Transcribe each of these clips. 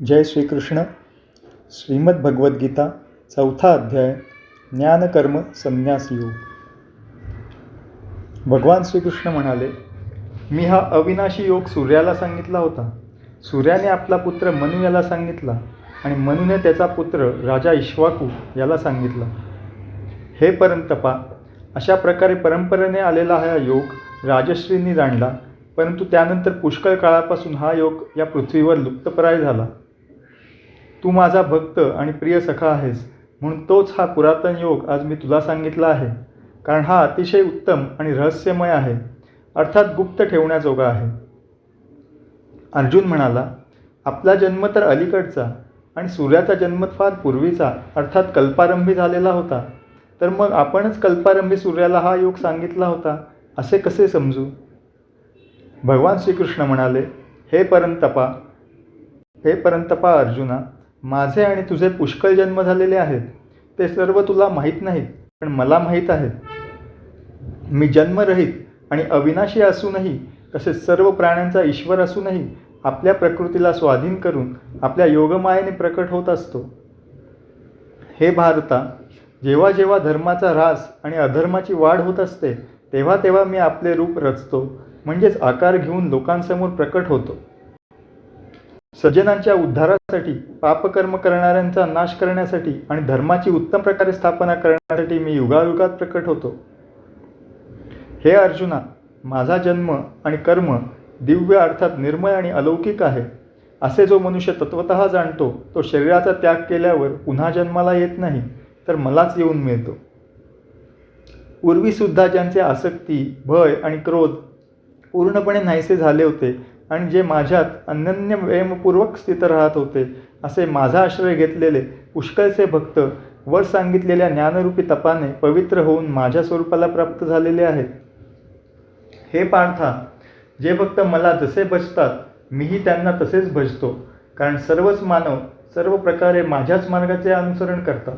जय श्रीकृष्ण। श्रीमद्भगवद्गीता चौथा अध्याय ज्ञानकर्म संन्यास योग। भगवान श्रीकृष्ण म्हणाले मी हा अविनाशी योग सूर्याला सांगितला होता. सूर्याने आपला पुत्र मनु याला सांगितला आणि मनुने त्याचा पुत्र राजा इश्वाकू याला सांगितला. हे परंतपा अशा प्रकारे परंपरेने आलेला हा योग राजश्रींनी जाणला परंतु त्यानंतर पुष्कळ काळापासून हा योग या पृथ्वीवर लुप्तप्राय झाला. तू माझा भक्त आणि प्रिय सखा आहेस म्हणून तोच हा पुरातन योग आज मी तुला सांगितला आहे. कारण हा अतिशय उत्तम आणि रहस्यमय आहे. अर्थात गुप्त ठेवण्याजोगा आहे. अर्जुन म्हणाला आपला जन्म तर अलीकडचा आणि सूर्याचा जन्म फार पूर्वीचा अर्थात कल्पारंभी झालेला होता. तर मग आपणच कल्पारंभी सूर्याला हा योग सांगितला होता असे कसे समजू? भगवान श्रीकृष्ण म्हणाले हे परंतपा हे परंतपा अर्जुना माझे आणि तुझे पुष्कळ जन्म झालेले आहेत. ते सर्व तुला माहीत नाहीत पण मला माहीत आहेत. मी जन्मरहित आणि अविनाशी असूनही तसेच सर्व प्राण्यांचा ईश्वर असूनही आपल्या प्रकृतीला स्वाधीन करून आपल्या योगमायेने प्रकट होत असतो. हे भारता जेव्हा जेव्हा धर्माचा ऱ्हास आणि अधर्माची वाढ होत असते तेव्हा तेव्हा मी आपले रूप रचतो म्हणजेच आकार घेऊन लोकांसमोर प्रकट होतो. सज्जनांच्या उद्धारासाठी पापकर्म करणाऱ्यांचा नाश करण्यासाठी आणि धर्माची उत्तम प्रकारे स्थापना करण्यासाठी मी युगायुगात प्रकट होतो. हे अर्जुना माझा जन्म आणि कर्म दिव्य अर्थात निर्मय आणि अलौकिक आहे. असे जो मनुष्य तत्वत जाणतो तो शरीराचा त्याग केल्यावर पुन्हा जन्माला येत नाही तर मलाच येऊन मिळतो. पूर्वीसुद्धा ज्यांचे आसक्ती भय आणि क्रोध पूर्णपणे नाहीसे झाले होते आणि जे माझ्यात अनन्य प्रेमपूर्वक स्थित राहत होते असे माझा आश्रय घेतलेले पुष्कळचे भक्त वर सांगितलेल्या ज्ञानरूपी तपाने पवित्र होऊन माझ्या स्वरूपाला प्राप्त झालेले आहेत. हे पार्था जे भक्त मला जसे भजतात मीही त्यांना तसेच भजतो कारण सर्वच मानव सर्व प्रकारे माझ्याच मार्गाचे अनुसरण करतात.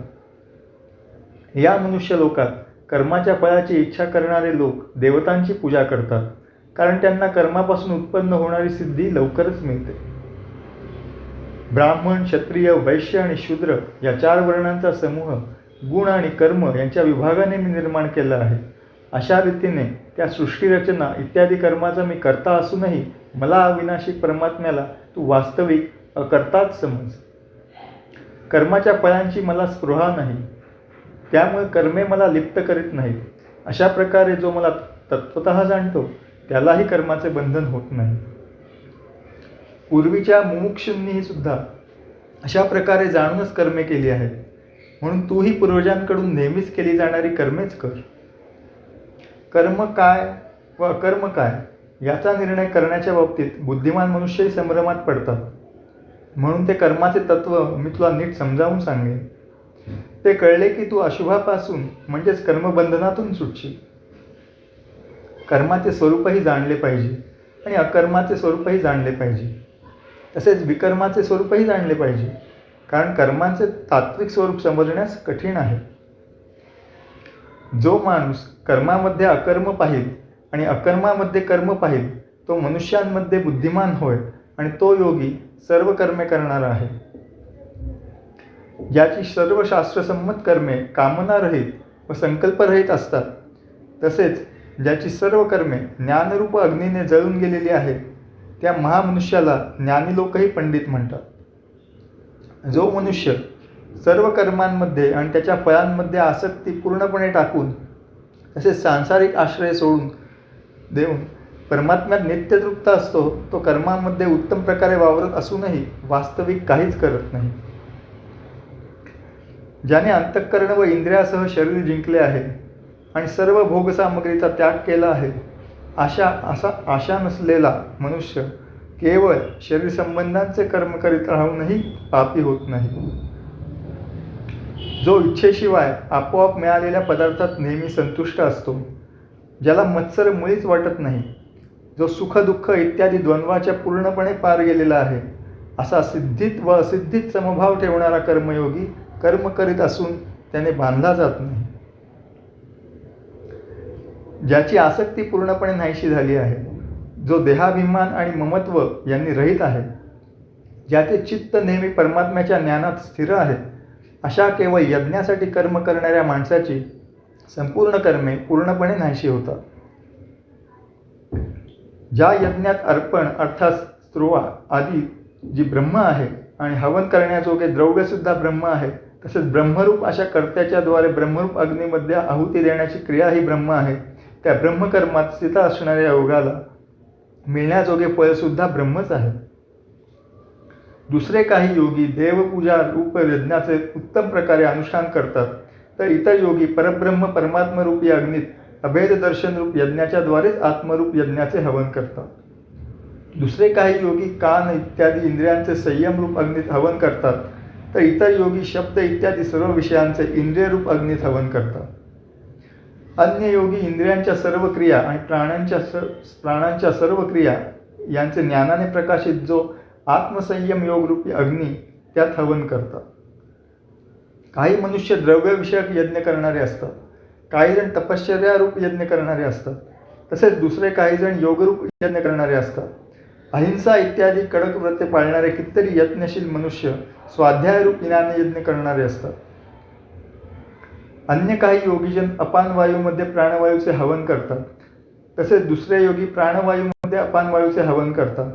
या मनुष्य लोकात कर्माच्या फळाची इच्छा करणारे लोक देवतांची पूजा करतात. कारण त्यांना कर्मापासून उत्पन्न होणारी सिद्धी लवकरच मिळते. ब्राह्मण क्षत्रिय वैश्य आणि शूद्र या चार वर्णांचा समूह गुण आणि कर्म यांच्या विभागाने मी निर्माण केला आहे. अशा रीतीने त्या सृष्टीरचना इत्यादी कर्माचा मी करता असूनही मला अविनाशिक परमात्म्याला तू वास्तविक अकर्ताच समज. कर्माच्या फळांची मला स्पृहा नाही. त्यामुळे कर्मे मला लिप्त करीत नाहीत. अशा प्रकारे जो मला तत्वत जाणतो त्यालाही कर्माचे बंधन होत नाही. पूर्वीच्या मुमुक्षूंनीही सुद्धा अशा प्रकारे जाणूनच कर्मे केली आहेत. म्हणून तूही पूर्वजांकडून नेहमीच केली जाणारी कर्मेच कर. कर्म काय व अकर्म काय याचा निर्णय करण्याच्या बाबतीत बुद्धिमान मनुष्यही संभ्रमात पडतात. म्हणून ते कर्माचे तत्व मी तुला नीट समजावून सांगेन. ते कळले की तू अशुभापासून म्हणजेच कर्मबंधनातून सुटशील. कर्माचे स्वरूपही जाणले पाहिजे आणि अकर्माचे स्वरूपही जाणले पाहिजे. तसेच विकर्माचे स्वरूपही जाणले पाहिजे. कारण कर्माचे तात्विक स्वरूप समजण्यास कठीण आहे. जो माणूस कर्मामध्ये अकर्म पाहिल आणि अकर्मामध्ये कर्म पाहिल तो मनुष्यांमध्ये बुद्धिमान होय आणि तो योगी सर्व कर्मे करणारा आहे. ज्याची सर्व शास्त्रसंमत कर्मे कामनारहित व संकल्परहित असतात तसेच ज्याची सर्व कर्मे ज्ञानरूप अग्नीने जळून गेलेली आहेत त्या महामनुष्याला ज्ञानी लोकही पंडित म्हणतात. जो मनुष्य सर्व कर्मांमध्ये आणि त्याच्या फळांमध्ये आसक्ती पूर्णपणे टाकून तसेच सांसारिक आश्रय सोडून देऊन परमात्म्यात नित्यतृप्त असतो तो कर्मामध्ये उत्तम प्रकारे वावरत असूनही वास्तविक काहीच करत नाही. ज्याने अंतःकरण व इंद्रियासह शरीर जिंकले आहे आणि सर्व भोगसामग्रीचा त्याग केला आहे. आशा असा आशा नसलेला मनुष्य केवळ शरीर संबंधांचे कर्म करीत राहूनही पापी होत नाही. जो इच्छेशिवाय आपोआप मिळालेल्या पदार्थात नेहमी संतुष्ट असतो ज्याला मत्सर मुळीच वाटत नाही जो सुखदुःख इत्यादी द्वंद्वाच्या पूर्णपणे पार गेलेला आहे असा सिद्धीत व असिद्धीत समभाव ठेवणारा कर्मयोगी कर्म करीत असून त्याने बांधला जात नाही. ज्याची आसक्ती पूर्णपणे नाहीशी झाली आहे जो देहाभिमान आणि ममत्व यांनी रहित आहे ज्याचे चित्त नेहमी परमात्म्याच्या ज्ञानात स्थिर आहे अशा केवळ यज्ञासाठी कर्म करणाऱ्या माणसाची संपूर्ण कर्मे पूर्णपणे नाहीशी होतात. ज्या यज्ञात अर्पण अर्थात स्त्रोवा आदी जी ब्रह्म आहे आणि हवन करण्याजोगे द्रव्यसुद्धा ब्रह्म आहे तसेच ब्रह्मरूप अशा कर्त्याच्याद्वारे ब्रह्मरूप अग्नीमध्ये आहुती देण्याची क्रिया ही ब्रह्म आहे त्या ब्रह्मकर्मात स्थित असणाऱ्या योगाला मिळण्याजोगे फळसुद्धा ब्रह्मच आहे. दुसरे काही योगी देवपूजा रूप यज्ञाचे उत्तम प्रकारे अनुष्ठान करतात तर इतर योगी परब्रह्म परमात्मरूपी अग्नीत अभेद दर्शनरूप यज्ञाच्याद्वारेच आत्मरूप यज्ञाचे हवन करतात. दुसरे काही योगी कान इत्यादी इंद्रियांचे संयमरूप अग्नीत हवन करतात तर इतर योगी शब्द इत्यादी सर्व विषयांचे इंद्रियरूप अग्नीत हवन करतात. अन्य योगी इंद्रियांच्या सर्व क्रिया आणि प्राण्यांच्या स प्राणांच्या सर्व क्रिया यांचे ज्ञानाने प्रकाशित जो आत्मसंयम योगरूपी अग्नी त्यात हवन करतात. काही मनुष्य द्रव्यविषयक यज्ञ करणारे असतात. काही जण तपश्चर्यारूप यज्ञ करणारे असतात. तसेच दुसरे काही जण योगरूप यज्ञ करणारे असतात. अहिंसा इत्यादी कडक व्रते पाळणारे कितीतरी यत्नशील मनुष्य स्वाध्यायरूप ज्ञानयज्ञ करणारे असतात. अन्य काही योगीजन अपान वायूमध्ये प्राणवायूचे हवन करतात. तसेच दुसरे योगी प्राणवायूमध्ये अपान वायूचे हवन करतात.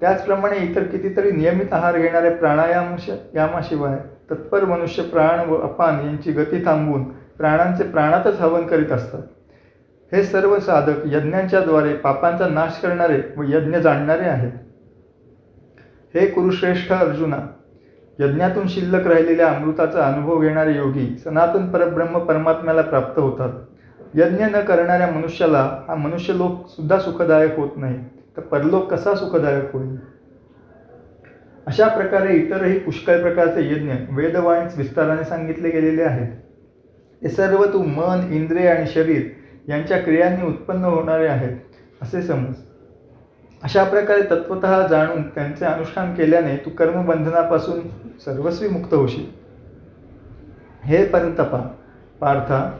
त्याचप्रमाणे इतर कितीतरी नियमित आहार घेणारे प्राणायाम यामाशिवाय तत्पर मनुष्य प्राण व अपान यांची गती थांबवून प्राणांचे प्राणातच हवन करीत असतात. हे सर्व साधक यज्ञांच्याद्वारे पापांचा नाश करणारे व यज्ञ जाणणारे आहेत. हे कुरुश्रेष्ठ अर्जुना यज्ञातून शिल्लक राहिलेल्या अमृताचा अनुभव घेणारे योगी सनातन परब्रह्म परमात्म्याला प्राप्त होतात. यज्ञ न करणाऱ्या मनुष्याला हा मनुष्यलोक सुद्धा सुखदायक होत नाही. तर परलोक कसा सुखदायक होईल? अशा प्रकारे इतरही पुष्कळ प्रकारचे यज्ञ वेदवाणीत विस्ताराने सांगितले गेलेले आहेत. हे सर्व तू मन इंद्रिय आणि शरीर यांच्या क्रियांनी उत्पन्न होणारे आहेत असे समज. अशा प्रकारे तत्वत जाणून त्यांचे अनुष्ठान केल्याने तू कर्मबंधनापासून सर्वस्वी मुक्त होशील. हे परंतपा पार्था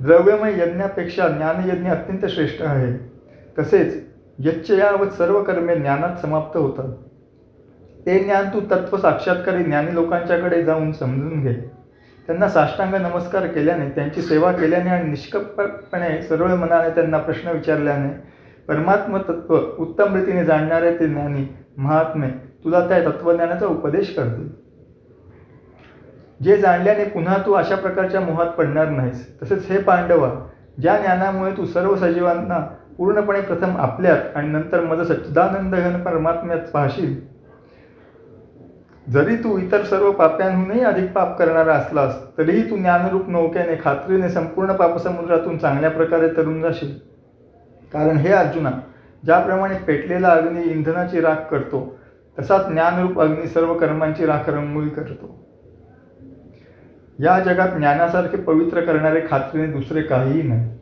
द्रव्यमय यज्ञापेक्षा ज्ञानयज्ञ अत्यंत श्रेष्ठ आहे. तसेच यच्चयावत सर्व कर्मे ज्ञानात समाप्त होतात. ते ज्ञान तू तत्व साक्षात्कारी ज्ञानी लोकांच्याकडे जाऊन समजून घे. त्यांना साष्टांग नमस्कार केल्याने त्यांची सेवा केल्याने आणि निष्कपणे सरळ मनाने त्यांना प्रश्न विचारल्याने परमात्म तत्व उत्तम रीतीने जाणणारे ते ज्ञानी महात्मे तुला त्या तत्वज्ञानाचा उपदेश करतील. जे जाणल्याने पुन्हा तू अशा प्रकारच्या मोहात पडणार नाहीस. तसेच हे पांडवा ज्या ज्ञानामुळे तू सर्व सजीवांना पूर्णपणे प्रथम आपल्यात आणि नंतर मज सच्चिदानंद घन परमात्म्यात पाहशील. जरी तू इतर सर्व पाप्यांहूनही अधिक पाप करणारा असलास तरीही तू ज्ञानरूप नौकेने खात्रीने संपूर्ण पापसमुद्रातून चांगल्या प्रकारे तरुण जाशील. कारण हे अर्जुना ज्याप्रमाणे पेटलेला अग्नी इंधनाची राख करतो तसाच ज्ञानरूप अग्नी सर्व कर्मांची राख रंगोळी करतो. या जगात ज्ञानासारखे पवित्र करणारे खात्रीने दुसरे काहीही नाही.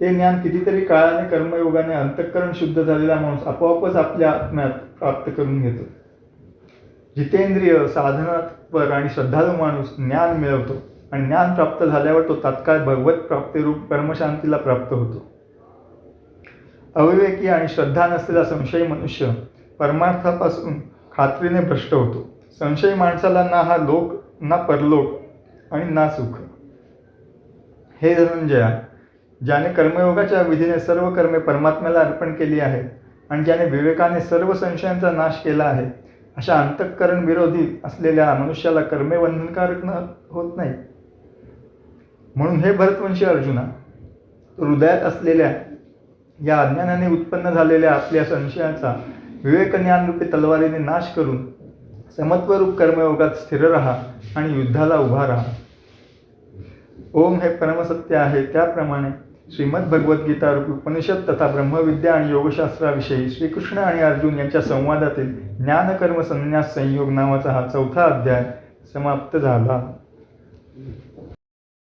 ते ज्ञान कितीतरी काळाने कर्मयोगाने अंतःकरण शुद्ध झालेला माणूस आपोआपच आपल्या आत्म्यात प्राप्त करून घेतो. जितेंद्रिय साधनात्पर आणि श्रद्धाळू माणूस ज्ञान मिळवतो आणि ज्ञान प्राप्त झाल्यावर तो तात्काळ भगवत प्राप्तिरूप कर्मशांतीला प्राप्त होतो. अविवेकी आणि श्रद्धा नसलेला संशयी मनुष्य परमार्थापासून खात्रीने भ्रष्ट होतो. संशयी माणसाला ना हा लोक ना परलोक आणि ना सुख. हे धनंजया ज्याने कर्मयोगाच्या विधीने सर्व कर्मे परमात्म्याला अर्पण केली आहेत आणि ज्याने विवेकाने सर्व संशयांचा नाश केला आहे अशा अंतःकरण विरोधी असलेल्या मनुष्याला कर्मे बंधनकारक न होत नाही म्हणून हे भरतवंशी अर्जुना हृदयात असलेल्या या अज्ञानाने उत्पन्न झालेल्या आपल्या संशयाचा विवेकज्ञानरूपी तलवारीने नाश करून समत्वरूप कर्मयोगात स्थिर राहा आणि युद्धाला उभा राहा. ओम हे परमसत्य आहे. त्याप्रमाणे श्रीमद भगवद्गीता उपनिषद तथा ब्रह्मविद्या आणि योगशास्त्राविषयी श्रीकृष्ण आणि अर्जुन यांच्या संवादातील ज्ञानकर्म संन्यास संयोग नावाचा हा चौथा अध्याय समाप्त झाला.